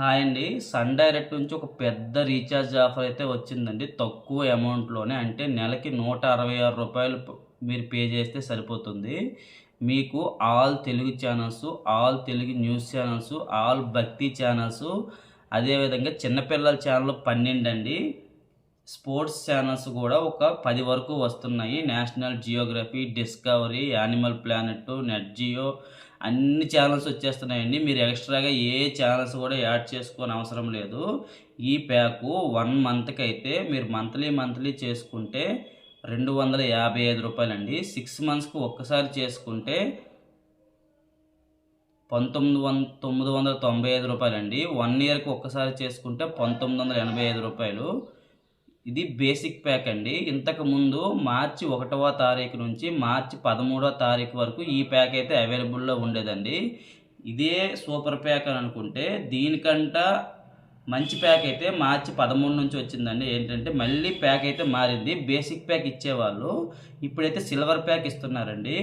Hi అండి. Sun direct నుంచి ఒక పెద్ద రీఛార్జ్ ఆఫర్ అయితే వచ్చిందండి. తక్కువ అమౌంట్లోనే అంటే నెలకి నూట అరవై ఆరు రూపాయలు మీరు పే చేస్తే సరిపోతుంది. మీకు all Telugu channels all Telugu news channels all భక్తి ఛానల్స్ అదేవిధంగా చిన్నపిల్లల ఛానల్ పన్నెండు అండి. స్పోర్ట్స్ ఛానల్స్ కూడా ఒక పది వరకు వస్తున్నాయి. National geography discovery animal planet net Jio అన్ని ఛానల్స్ వచ్చేస్తున్నాయండి. మీరు ఎక్స్ట్రాగా ఏ ఛానల్స్ కూడా యాడ్ చేసుకోని అవసరం లేదు. ఈ ప్యాకు వన్ మంత్కి అయితే మీరు మంత్లీ మంత్లీ చేసుకుంటే రెండు వందల యాభై ఐదు రూపాయలండి. సిక్స్ మంత్స్కి ఒక్కసారి చేసుకుంటే పంతొమ్మిది వంద తొమ్మిది వందల తొంభై ఐదు రూపాయలండి. వన్ ఇయర్కి ఒక్కసారి చేసుకుంటే పంతొమ్మిది వందల ఎనభై ఐదు రూపాయలు. ఇది బేసిక్ ప్యాక్ అండి. ఇంతకు ముందు మార్చి ఒకటవ తారీఖు నుంచి మార్చి పదమూడవ తారీఖు వరకు ఈ ప్యాక్ అయితే అవైలబుల్లో ఉండేదండి. ఇదే సూపర్ ప్యాక్ అని అనుకుంటే దీనికంట మంచి ప్యాక్ అయితే మార్చి పదమూడు నుంచి వచ్చిందండి. ఏంటంటే మళ్ళీ ప్యాక్ అయితే మారింది. బేసిక్ ప్యాక్ ఇచ్చేవాళ్ళు ఇప్పుడైతే సిల్వర్ ప్యాక్ ఇస్తున్నారండి.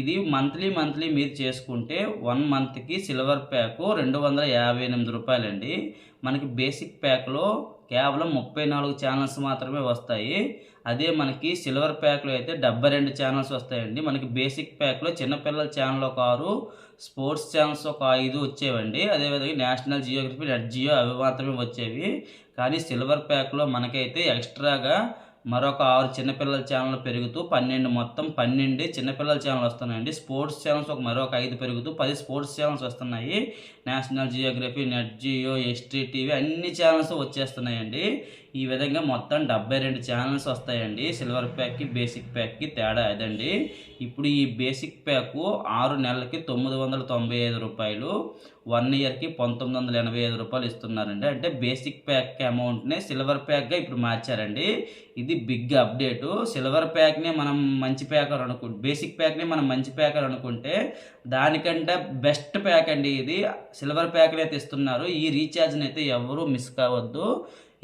ఇది మంత్లీ మంత్లీ మీరు చేసుకుంటే వన్ మంత్కి సిల్వర్ ప్యాకు రెండు వందల యాభై ఎనిమిది రూపాయలండి. మనకి బేసిక్ ప్యాక్లో కేవలం ముప్పై నాలుగు ఛానల్స్ మాత్రమే వస్తాయి. అదే మనకి సిల్వర్ ప్యాక్లో అయితే డెబ్బై రెండు ఛానల్స్ వస్తాయండి. మనకి బేసిక్ ప్యాక్లో చిన్నపిల్లల ఛానల్ ఒక ఆరు స్పోర్ట్స్ ఛానల్స్ ఒక ఐదు వచ్చేవండి. అదేవిధంగా నేషనల్ జియోగ్రఫీ నెట్ జియో అవి మాత్రమే వచ్చేవి. కానీ సిల్వర్ ప్యాక్లో మనకైతే ఎక్స్ట్రాగా మరొక ఆరు చిన్నపిల్లల ఛానల్ పెరుగుతూ పన్నెండు మొత్తం పన్నెండు చిన్నపిల్లల ఛానల్ వస్తున్నాయండి. స్పోర్ట్స్ ఛానల్స్ ఒక మరొక ఐదు పెరుగుతూ పది స్పోర్ట్స్ ఛానల్స్ వస్తున్నాయి. National geography net Jio ST TV అన్ని ఛానల్స్ వచ్చేస్తున్నాయండి. ఈ విధంగా మొత్తం డెబ్బై రెండు ఛానల్స్ వస్తాయండి. సిల్వర్ ప్యాక్కి బేసిక్ ప్యాక్కి తేడా అదండి. ఇప్పుడు ఈ బేసిక్ ప్యాకు ఆరు నెలలకి తొమ్మిది వందల తొంభై ఐదు రూపాయలు వన్ ఇయర్కి పంతొమ్మిది వందల ఎనభై ఐదు రూపాయలు ఇస్తున్నారండి. అంటే బేసిక్ ప్యాక్ అమౌంట్నే సిల్వర్ ప్యాక్గా ఇప్పుడు మార్చారండి. ఇది బిగ్ అప్డేటు. సిల్వర్ ప్యాక్నే మనం మంచి ప్యాకర్ అనుకుంటే బేసిక్ ప్యాక్నే మనం మంచి ప్యాకర్ అనుకుంటే దానికంటే బెస్ట్ ప్యాక్ అండి ఇది. సిల్వర్ ప్యాక్ని అయితే ఇస్తున్నారు. ఈ రీఛార్జ్ని అయితే ఎవరూ మిస్ కావద్దు.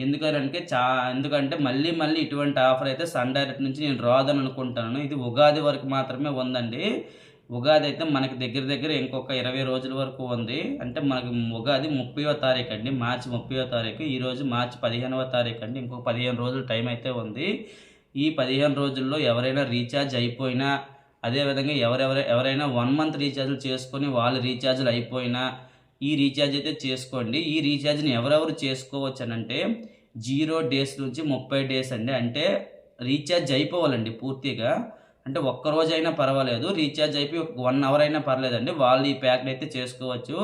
ఎందుకంటే చా ఎందుకంటే మళ్ళీ మళ్ళీ ఇటువంటి ఆఫర్ అయితే సన్ డైరెక్ట్ నుంచి నేను రాదని అనుకుంటాను. ఇది ఉగాది వరకు మాత్రమే ఉందండి. ఉగాది అయితే మనకి దగ్గర దగ్గర ఇంకొక ఇరవై రోజుల వరకు ఉంది. అంటే మనకి ఉగాది ముప్పైవ తారీఖు అండి. మార్చి ముప్పైవ తారీఖు. ఈరోజు మార్చి పదిహేనవ తారీఖు అండి. ఇంకొక పదిహేను రోజుల టైం అయితే ఉంది. ఈ పదిహేను రోజుల్లో ఎవరైనా రీఛార్జ్ అయిపోయినా అదేవిధంగా ఎవరెవరు ఎవరైనా వన్ మంత్ రీఛార్జ్లు చేసుకొని వాళ్ళ రీఛార్జ్లు అయిపోయినా ఈ రీఛార్జ్ అయితే చేసుకోండి. ఈ రీఛార్జ్ని ఎవరెవరు చేసుకోవచ్చు అని అంటే జీరో డేస్ నుంచి ముప్పై డేస్ అండి. అంటే రీఛార్జ్ అయిపోవాలండి పూర్తిగా. అంటే ఒక్క అయినా పర్వాలేదు. రీఛార్జ్ అయిపోయి ఒక వన్ అవర్ అయినా పర్లేదండి. వాళ్ళు ఈ ప్యాక్ని అయితే చేసుకోవచ్చు.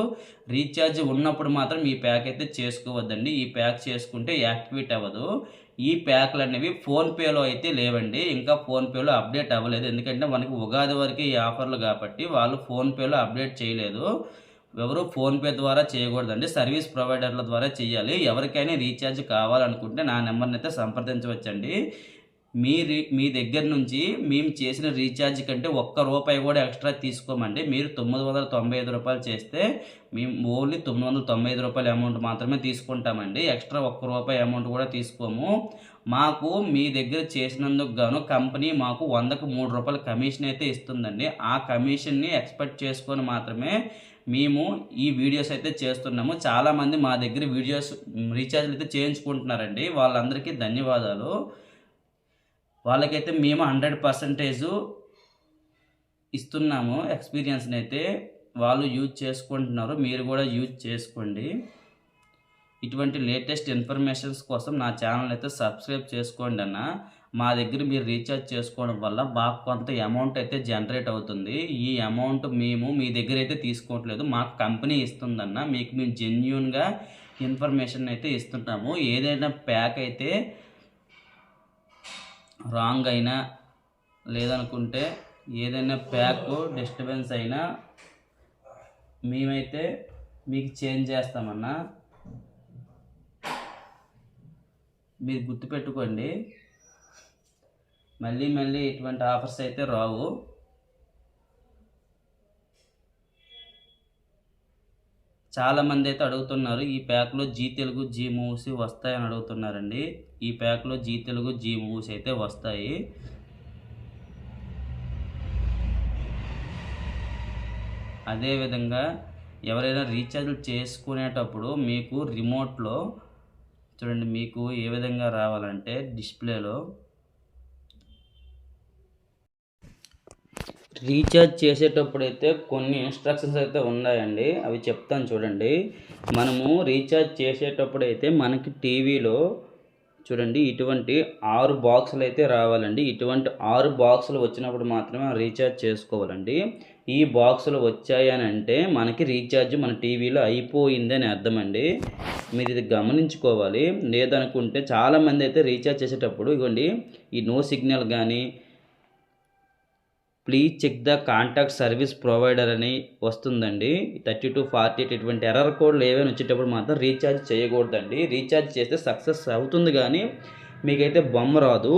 రీఛార్జ్ ఉన్నప్పుడు మాత్రం ఈ ప్యాక్ అయితే చేసుకోవద్దండి. ఈ ప్యాక్ చేసుకుంటే యాక్టివేట్ అవ్వదు. ఈ ప్యాక్లు అనేవి ఫోన్పేలో అయితే లేవండి. ఇంకా ఫోన్పేలో అప్డేట్ అవ్వలేదు. ఎందుకంటే మనకి ఉగాది వరకు ఈ ఆఫర్లు కాబట్టి వాళ్ళు ఫోన్పేలో అప్డేట్ చేయలేదు. ఎవరు ఫోన్పే ద్వారా చేయకూడదండి. సర్వీస్ ప్రొవైడర్ల ద్వారా చేయాలి. ఎవరికైనా రీఛార్జ్ కావాలనుకుంటే నా నెంబర్ని అయితే సంప్రదించవచ్చండి. మీ మీ దగ్గర నుంచి మేము చేసిన రీఛార్జ్ కంటే ఒక్క రూపాయి కూడా ఎక్స్ట్రా తీసుకోమండి. మీరు తొమ్మిది వందల తొంభై ఐదు రూపాయలు చేస్తే మేము ఓన్లీ తొమ్మిది వందల తొంభై ఐదు రూపాయల అమౌంట్ మాత్రమే తీసుకుంటామండి. ఎక్స్ట్రా ఒక్క రూపాయి అమౌంట్ కూడా తీసుకోము. మాకు మీ దగ్గర చేసినందుకు గాను కంపెనీ మాకు వందకు మూడు రూపాయల కమిషన్ అయితే ఇస్తుందండి. ఆ కమిషన్ని ఎక్స్పెక్ట్ చేసుకొని మాత్రమే మేము ఈ వీడియోస్ అయితే చేస్తున్నాము. చాలామంది మా దగ్గర వీడియోస్ రీఛార్జ్లు అయితే చేయించుకుంటున్నారండి. వాళ్ళందరికీ ధన్యవాదాలు. వాళ్ళకైతే మేము హండ్రెడ్ పర్సంటేజ్ ఇస్తున్నాము ఎక్స్పీరియన్స్ని అయితే. వాళ్ళు యూజ్ చేసుకుంటున్నారు. మీరు కూడా యూజ్ చేసుకోండి. ఇటువంటి లేటెస్ట్ ఇన్ఫర్మేషన్స్ కోసం నా ఛానల్ అయితే సబ్స్క్రైబ్ చేసుకోండి అన్న. మా దగ్గర మీరు రీఛార్జ్ చేసుకోవడం వల్ల మాకు కొంత అమౌంట్ అయితే జనరేట్ అవుతుంది. ఈ అమౌంట్ మేము మీ దగ్గర అయితే తీసుకోవట్లేదు. మాకు కంపెనీ ఇస్తుందన్న మీకు మేము జెన్యున్గా ఇన్ఫర్మేషన్ అయితే ఇస్తుంటాము ఏదైనా ప్యాక్ అయితే రాంగ్ అయినా లేదనుకుంటే ఏదైనా ప్యాక్ డిస్టర్బెన్స్ అయినా మేమైతే మీకు చేంజ్ చేస్తామన్నా. మీరు గుర్తుపెట్టుకోండి. మళ్ళీ మళ్ళీ ఇటువంటి ఆఫర్స్ అయితే రావు. చాలామంది అయితే అడుగుతున్నారు ఈ ప్యాక్లో జీ తెలుగు జీ మూవీస్ వస్తాయని అడుగుతున్నారండి. ఈ ప్యాక్లో జీ తెలుగు జీ మూవీస్ అయితే వస్తాయి. అదేవిధంగా ఎవరైనా రీఛార్జ్లు చేసుకునేటప్పుడు మీకు రిమోట్లో చూడండి మీకు ఏ విధంగా రావాలంటే డిస్ప్లేలో రీఛార్జ్ చేసేటప్పుడు అయితే కొన్ని ఇన్స్ట్రక్షన్స్ అయితే ఉన్నాయండి. అవి చెప్తాను చూడండి. మనము రీఛార్జ్ చేసేటప్పుడు అయితే మనకి టీవీలో చూడండి ఇటువంటి ఆరు బాక్సులు అయితే రావాలండి. ఇటువంటి ఆరు బాక్సులు వచ్చినప్పుడు మాత్రమే రీఛార్జ్ చేసుకోవాలండి. ఈ బాక్సులు వచ్చాయని అంటే మనకి రీఛార్జ్ మన టీవీలో అయిపోయిందని అర్థమండి. మీరు ఇది గమనించుకోవాలి. లేదనుకుంటే చాలామంది అయితే రీఛార్జ్ చేసేటప్పుడు ఇవ్వండి ఈ నో సిగ్నల్ కానీ please check the contact service provider అని వస్తుందండి. థర్టీ టు ఫార్టీ ఎయిట్ ఇటువంటి ఎర్రర్ కోడ్లు ఏవైనా వచ్చేటప్పుడు మాత్రం రీఛార్జ్ చేయకూడదండి. రీఛార్జ్ చేస్తే సక్సెస్ అవుతుంది కానీ మీకైతే బొమ్మ రాదు.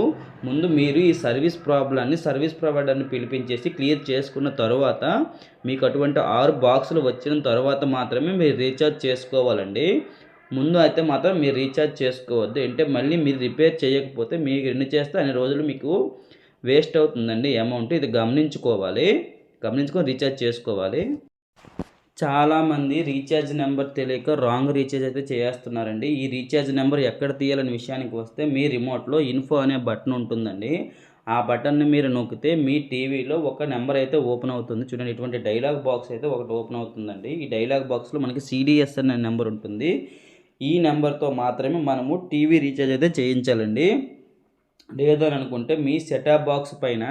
ముందు మీరు ఈ సర్వీస్ ప్రాబ్లమ్ని సర్వీస్ ప్రొవైడర్ని పిలిపించేసి క్లియర్ చేసుకున్న తర్వాత మీకు అటువంటి ఆరు బాక్సులు వచ్చిన తర్వాత మాత్రమే మీరు రీఛార్జ్ చేసుకోవాలండి. ముందు అయితే మాత్రం మీరు రీఛార్జ్ చేసుకోవద్దు. అంటే మళ్ళీ మీరు రిపేర్ చేయకపోతే మీకు ఎన్ని చేస్తే అన్ని రోజులు మీకు వేస్ట్ అవుతుందండి అమౌంట్. ఇది గమనించుకోవాలి. గమనించుకొని రీఛార్జ్ చేసుకోవాలి. చాలామంది రీఛార్జ్ నెంబర్ తెలియక రాంగ్ రీఛార్జ్ అయితే చేస్తున్నారండి. ఈ రీఛార్జ్ నెంబర్ ఎక్కడ తీయాలని విషయానికి వస్తే మీ రిమోట్లో ఇన్ఫో అనే బటన్ ఉంటుందండి. ఆ బటన్ని మీరు నొక్కితే మీ టీవీలో ఒక నెంబర్ అయితే ఓపెన్ అవుతుంది. చూడండి ఇటువంటి డైలాగ్ బాక్స్ అయితే ఒకటి ఓపెన్ అవుతుందండి. ఈ డైలాగ్ బాక్స్లో మనకి సిడిఎస్ అనే నెంబర్ ఉంటుంది. ఈ నెంబర్తో మాత్రమే మనము టీవీ రీఛార్జ్ అయితే చేయించాలండి. లేదు అని అనుకుంటే మీ సెటాప్ బాక్స్ పైన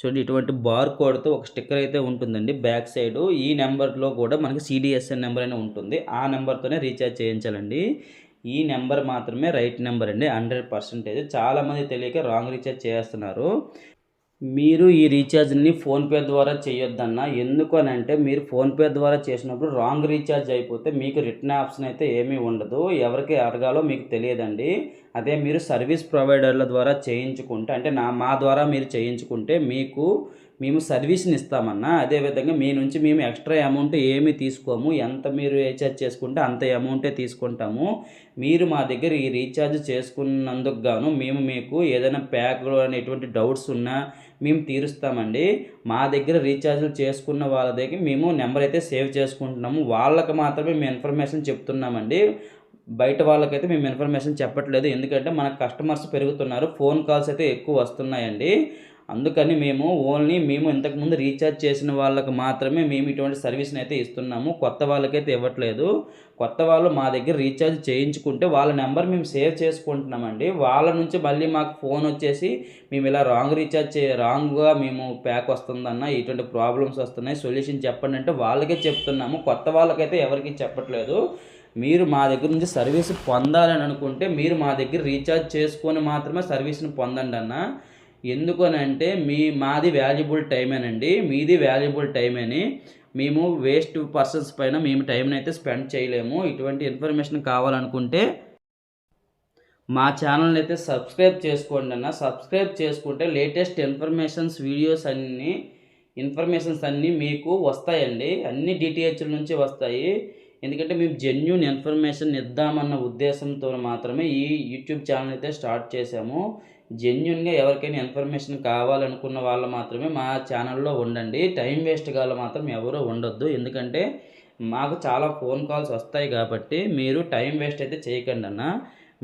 చూడండి ఇటువంటి బార్ కోడ్తో ఒక స్టిక్కర్ అయితే ఉంటుందండి. బ్యాక్ సైడ్ ఈ నెంబర్లో కూడా మనకి సిడిఎస్ఎన్ నెంబర్ అనే ఉంటుంది. ఆ నెంబర్తోనే రీఛార్జ్ చేయించాలండి. ఈ నెంబర్ మాత్రమే రైట్ నెంబర్ అండి. Hundred percentage. చాలామంది తెలియక రాంగ్ రీఛార్జ్ చేస్తున్నారు. మీరు ఈ రీఛార్జ్ని ఫోన్పే ద్వారా చేయొద్దన్న ఎందుకు అని అంటే మీరు ఫోన్పే ద్వారా చేసినప్పుడు రాంగ్ రీఛార్జ్ అయిపోతే మీకు రిటర్న్ ఆప్షన్ అయితే ఏమీ ఉండదు. ఎవరికి అడగాలో మీకు తెలియదండి. అదే మీరు సర్వీస్ ప్రొవైడర్ల ద్వారా చేయించుకుంటే అంటే నా మా ద్వారా మీరు చేయించుకుంటే మీకు మేము సర్వీస్ని ఇస్తామన్నా అదేవిధంగా మీ నుంచి మేము ఎక్స్ట్రా అమౌంట్ ఏమి తీసుకోము ఎంత మీరు రీఛార్జ్ చేసుకుంటే అంత అమౌంటే తీసుకుంటాము. మీరు మా దగ్గర ఈ రీఛార్జ్ చేసుకున్నందుకు గాను మేము మీకు ఏదైనా ప్యాక్లు అనేటువంటి డౌట్స్ ఉన్నా మేము తీరుస్తామండి. మా దగ్గర రీఛార్జ్లు చేసుకున్న వాళ్ళ దగ్గర మేము నెంబర్ అయితే సేవ్ చేసుకుంటున్నాము. వాళ్ళకి మాత్రమే మేము ఇన్ఫర్మేషన్ చెప్తున్నామండి. బయట వాళ్ళకైతే మేము ఇన్ఫర్మేషన్ చెప్పట్లేదు. ఎందుకంటే మన కస్టమర్స్ పెరుగుతున్నారు. ఫోన్ కాల్స్ అయితే ఎక్కువ వస్తున్నాయండి. అందుకని మేము ఓన్లీ మేము ఇంతకుముందు రీఛార్జ్ చేసిన వాళ్ళకి మాత్రమే మేము ఇటువంటి సర్వీస్ని అయితే ఇస్తున్నాము. కొత్త వాళ్ళకైతే ఇవ్వట్లేదు. కొత్త వాళ్ళు మా దగ్గర రీఛార్జ్ చేయించుకుంటే వాళ్ళ నెంబర్ మేము సేవ్ చేసుకుంటున్నామండి. వాళ్ళ నుంచి మళ్ళీ మాకు ఫోన్ వచ్చేసి మేము ఇలా రాంగ్ రీఛార్జ్ చే రాంగ్గా మేము ప్యాక్ వస్తుందన్న ఇటువంటి ప్రాబ్లమ్స్ వస్తున్నాయి. సొల్యూషన్ చెప్పండి అంటే వాళ్ళకే చెప్తున్నాము. కొత్త వాళ్ళకైతే ఎవరికి చెప్పట్లేదు. మీరు మా దగ్గర నుంచి సర్వీస్ పొందాలని అనుకుంటే మీరు మా దగ్గర రీఛార్జ్ చేసుకొని మాత్రమే సర్వీస్ని పొందండి అన్న. ఎందుకనంటే అంటే మీ మాది వాల్యుబుల్ టైమేనండి. మీది వాల్యుబుల్ టైమేని. మేము వేస్ట్ పర్సన్స్ పైన మేము టైంని అయితే స్పెండ్ చేయలేము. ఇటువంటి ఇన్ఫర్మేషన్ కావాలనుకుంటే మా ఛానల్ని అయితే సబ్స్క్రైబ్ చేసుకోండి అన్న. సబ్స్క్రైబ్ చేసుకుంటే లేటెస్ట్ ఇన్ఫర్మేషన్స్ వీడియోస్ అన్నీ ఇన్ఫర్మేషన్స్ అన్నీ మీకు వస్తాయండి. అన్ని డిటిహెచ్ల నుంచి వస్తాయి. ఎందుకంటే మేము జెన్యున్ ఇన్ఫర్మేషన్ ఇద్దామన్న ఉద్దేశంతో మాత్రమే ఈ యూట్యూబ్ ఛానల్ అయితే స్టార్ట్ చేశాము. జెన్యున్గా ఎవరికైనా ఇన్ఫర్మేషన్ కావాలనుకున్న వాళ్ళు మాత్రమే మా ఛానల్లో ఉండండి. టైం వేస్ట్ కావాలి మాత్రం ఎవరూ ఉండొద్దు. ఎందుకంటే మాకు చాలా ఫోన్ కాల్స్ వస్తాయి కాబట్టి మీరు టైం వేస్ట్ అయితే చేయకండి అన్న.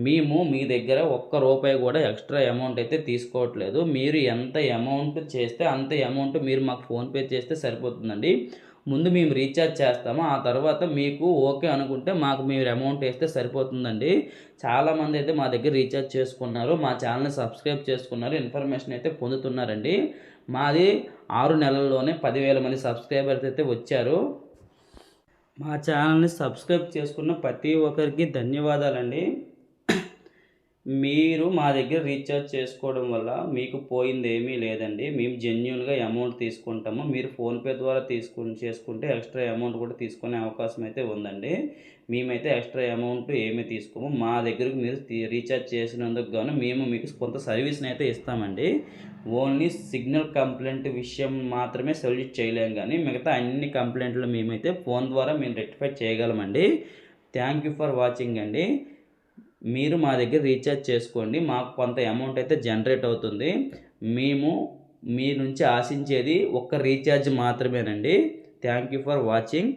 మేము మీ దగ్గర ఒక్క రూపాయి కూడా ఎక్స్ట్రా అమౌంట్ అయితే తీసుకోవట్లేదు. మీరు ఎంత అమౌంట్ చేస్తే అంత అమౌంట్ మీరు మాకు ఫోన్పే చేస్తే సరిపోతుందండి. ముందు మేము రీఛార్జ్ చేస్తాము ఆ తర్వాత మీకు ఓకే అనుకుంటే మాకు మీరు అమౌంట్ వేస్తే సరిపోతుందండి. చాలామంది అయితే మా దగ్గర రీఛార్జ్ చేసుకున్నారు మా ఛానల్ని సబ్స్క్రైబ్ చేసుకున్నారు ఇన్ఫర్మేషన్ అయితే పొందుతున్నారండి. మాది ఆరు నెలల్లోనే పదివేల మంది సబ్స్క్రైబర్స్ అయితే వచ్చారు. మా ఛానల్ని సబ్స్క్రైబ్ చేసుకున్న ప్రతి ఒక్కరికి ధన్యవాదాలండి. మీరు మా దగ్గర రీఛార్జ్ చేసుకోవడం వల్ల మీకు పోయింది ఏమీ లేదండి. మేము జెన్యున్గా అమౌంట్ తీసుకుంటాము. మీరు ఫోన్పే ద్వారా తీసుకు చేసుకుంటే ఎక్స్ట్రా అమౌంట్ కూడా తీసుకునే అవకాశం అయితే ఉందండి. మేమైతే ఎక్స్ట్రా అమౌంట్ ఏమీ తీసుకోము. మా దగ్గరకు మీరు రీఛార్జ్ చేసినందుకు గాను మేము మీకు కొంత సర్వీస్ని అయితే ఇస్తామండి. ఓన్లీ సిగ్నల్ కంప్లైంట్ విషయం మాత్రమే సొల్యూట్ చేయలేము కానీ మిగతా అన్ని కంప్లైంట్లు మేమైతే ఫోన్ ద్వారా మేము రెక్టిఫై చేయగలమండి. థ్యాంక్ యూ ఫర్ వాచింగ్ అండి. మీరు మా దగ్గర రీఛార్జ్ చేసుకోండి. మాకు కొంత అమౌంట్ అయితే జనరేట్ అవుతుంది. మేము మీ నుంచి ఆశించేది ఒక్క రీఛార్జ్ మాత్రమేనండి. Thank you for watching